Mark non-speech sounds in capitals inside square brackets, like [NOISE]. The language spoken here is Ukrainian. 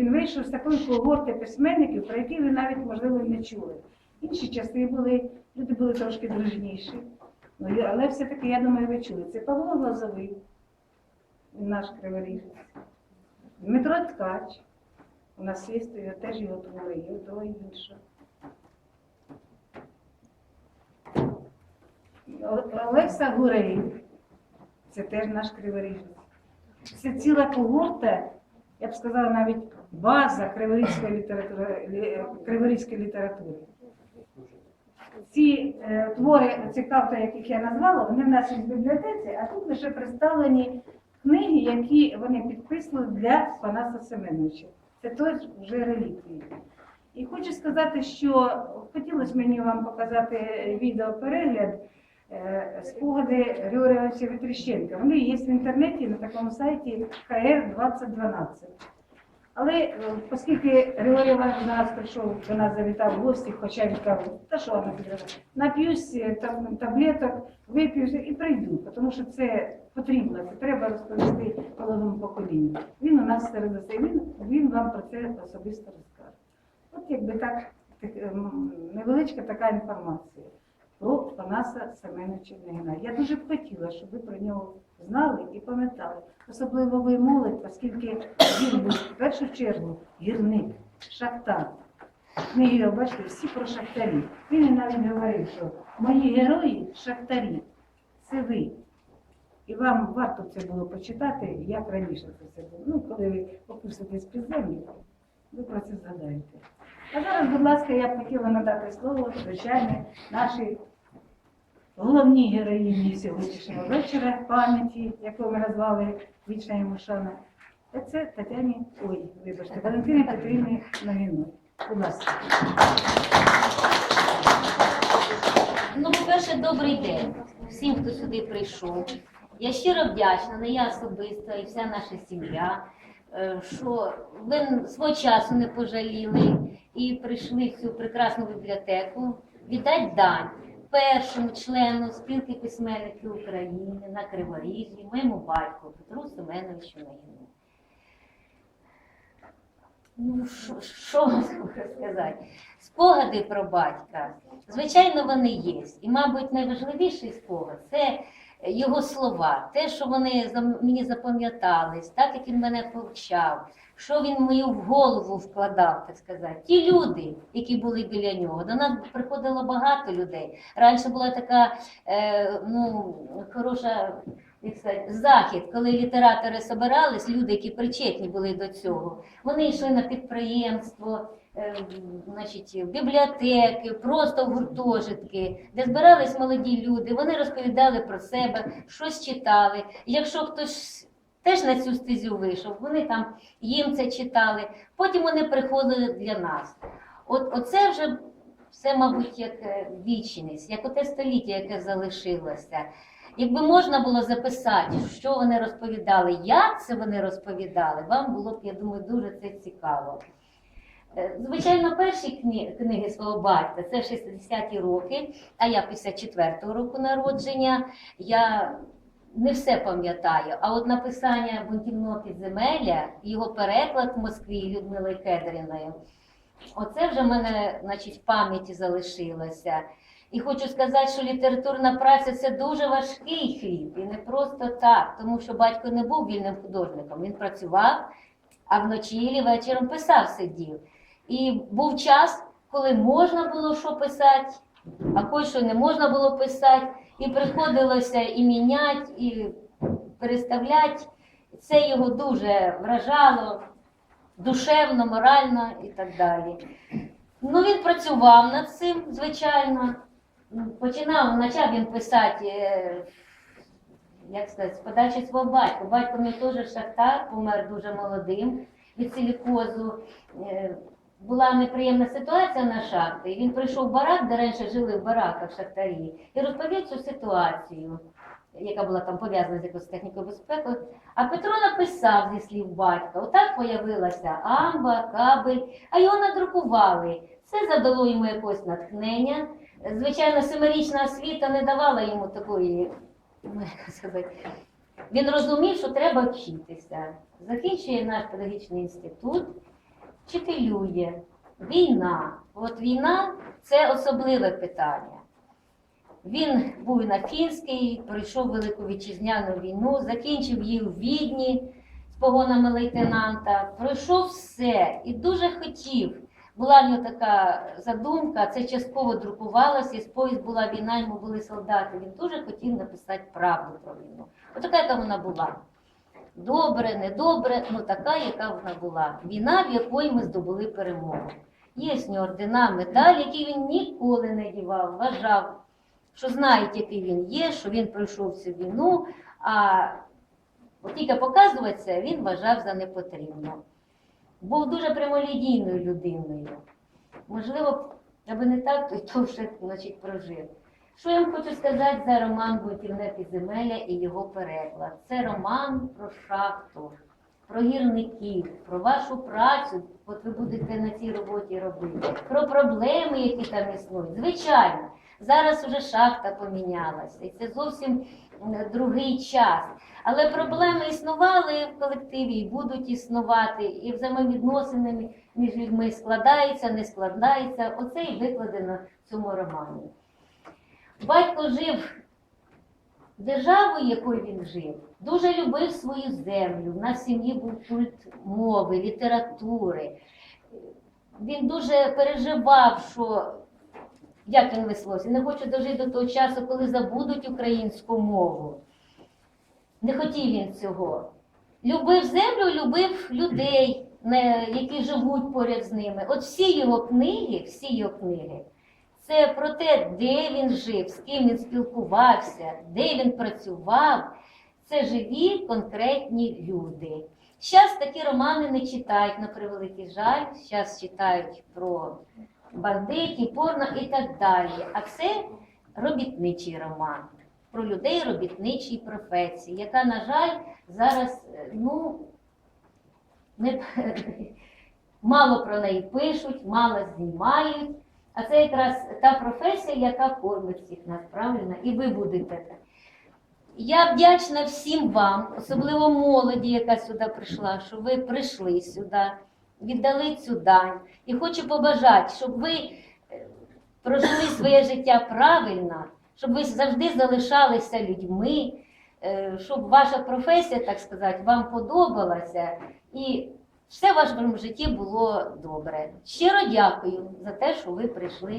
він вийшов з такої когорти письменників, про які ви навіть, можливо, і не чули. Інші часи були, люди були трошки дружніші. Ну, але все-таки, я думаю, ви чули. Це Павло Глазовий, він наш криворіжець. Дмитро Ткач. У нас є теж його твори, є того і іншого. Олекса Гурей, це теж наш криворіжець. Це ціла когорта, я б сказала, навіть база криворізької літератури. Криворізької літератури. Ці е, твори, цих авторів, яких я назвала, вони в в бібліотеці, а тут лише представлені книги, які вони підписували для Панаса Семеновича. Це теж вже реліквії. І хочу сказати, що хотілося мені вам показати відеоперегляд спогади Григорія Вітріщенка. Вони є в інтернеті на такому сайті hr 2012. Але е, оскільки Григорій Іванович нас прийшов, до нас завітав в гості, хоча він казав, та що вона нап'юсь е, там, таблеток, вип'ю і прийду, тому що це потрібно, це треба розповісти молодому поколінню. Він у нас серед нас, він, він вам про це особисто розкаже. От якби так, так, невеличка така інформація про Панаса Семеновича Негина. Я дуже б хотіла, щоб ви про нього знали і пам'ятали. Особливо ви молодь, оскільки він був в першу чергу гірник, шахтар. Книги, його, бачите, всі про шахтарів. Він навіть говорив, що мої герої шахтарі, це ви. І вам варто це було почитати, як раніше це все було. Ну, коли ви опуститесь під землю, ви про це згадаєте. А зараз, будь ласка, я б хотіла надати слово, звичайно, нашій головній героїні сьогоднішнього вечора пам'яті, яку ми назвали Вічна йому. Це Тетяні, ой, вибачте, Валентині Петрівні Ногіної. Будь ласка. Ну, по-перше, добрий день всім, хто сюди прийшов. Я щиро вдячна, не я особисто і вся наша сім'я, е, що ви свого часу не пожаліли і прийшли в цю прекрасну бібліотеку віддати дань першому члену спілки письменників України на Криворіжжі, моєму батьку Петру Семеновичу Нагіну. Ну, що- вам сказати? Спогади про батька, звичайно, вони є. І, мабуть, найважливіший спогад це його слова, те, що вони мені запам'ятались, так як він мене повчав, що він мою в голову вкладав, так сказати. Ті люди, які були біля нього, до нас приходило багато людей. Раніше була така е, ну, хороша захід, коли літератори собирались, люди, які причетні були до цього, вони йшли на підприємство, значить, бібліотеки, просто гуртожитки, де збирались молоді люди, вони розповідали про себе, щось читали. Якщо хтось теж на цю стезю вийшов, вони там їм це читали, потім вони приходили для нас. От оце вже все, мабуть, як е, вічність, як оте століття, яке залишилося. Якби можна було записати, що вони розповідали, як це вони розповідали, вам було б, я думаю, дуже це цікаво. Е, Звичайно, перші кни- книги свого батька це 60-ті роки, а я 54-го року народження. Я не все пам'ятаю. А от написання бунтівного підземелля, його переклад в Москві Людмилою Кедріною, оце вже в мене значить, в пам'яті залишилося. І хочу сказати, що літературна праця це дуже важкий хліб, і не просто так, тому що батько не був вільним художником. Він працював, а вночі і вечором писав сидів. І був час, коли можна було що писати, а кое-що не можна було писати, і приходилося і міняти, і переставляти. Це його дуже вражало душевно, морально і так далі. Ну, він працював над цим, звичайно. Починав, почав він писати, е, як сказати, з подачі свого батька. Батько мій теж шахтар, помер дуже молодим від силікозу. Була неприємна ситуація на шахті. Він прийшов в барак, де раніше жили в бараках шахтарі, і розповів цю ситуацію, яка була там пов'язана з якоюсь технікою безпеки. А Петро написав зі слів батька: отак появилася амба, кабель, а його надрукували. Це задало йому якось натхнення. Звичайно, семирічна освіта не давала йому такої, ну, сказати, він розумів, що треба вчитися. Закінчує наш педагогічний інститут вчителює. Війна. От війна це особливе питання. Він був на фінській, пройшов Велику вітчизняну війну, закінчив її у Відні з погонами лейтенанта, пройшов все і дуже хотів. Була в нього така задумка, це частково друкувалося, і сповідь була війна, йому були солдати. Він дуже хотів написати правду про війну. Отака, яка вона була. Добре, недобре, ну така, яка вона була. Війна, в якої ми здобули перемогу. Є в нього ордена, медаль, які він ніколи не дівав, вважав, що знають, який він є, що він пройшов цю війну, а тільки показуватися він вважав за непотрібно. Був дуже прямолінійною людиною. Можливо, аби не так, то й то вже значить, прожив. Що я вам хочу сказати за роман Бунтівне підземелля і його переклад? Це роман про шахту, про гірників, про вашу працю, от ви будете на цій роботі робити, про проблеми, які там існують. Звичайно, зараз вже шахта помінялася, і це зовсім другий час. Але проблеми існували в колективі і будуть існувати, і взаємовідносини між людьми складаються, не складаються. Оце і викладено в цьому романі. Батько жив державою, якою він жив, дуже любив свою землю. В нас в сім'ї був культ мови, літератури. Він дуже переживав, що як він висловився, не хочу дожити до того часу, коли забудуть українську мову. Не хотів він цього. Любив землю, любив людей, які живуть поряд з ними. От всі його книги, всі його книги, це про те, де він жив, з ким він спілкувався, де він працював. Це живі конкретні люди. Зараз такі романи не читають, на превеликий жаль. Зараз читають про бандитів, порно і так далі. А це робітничий роман про людей робітничій професії, яка, на жаль, зараз е, ну, не, [LAUGHS] мало про неї пишуть, мало знімають. А це якраз та професія, яка кормить всіх нас, правильно? І ви будете. Я вдячна всім вам, особливо молоді, яка сюди прийшла, що ви прийшли сюди, віддали цю дань. І хочу побажати, щоб ви е, прожили своє життя правильно, щоб ви завжди залишалися людьми, е, щоб ваша професія, так сказати, вам подобалася і все в вашому житті було добре. Щиро дякую за те, що ви прийшли.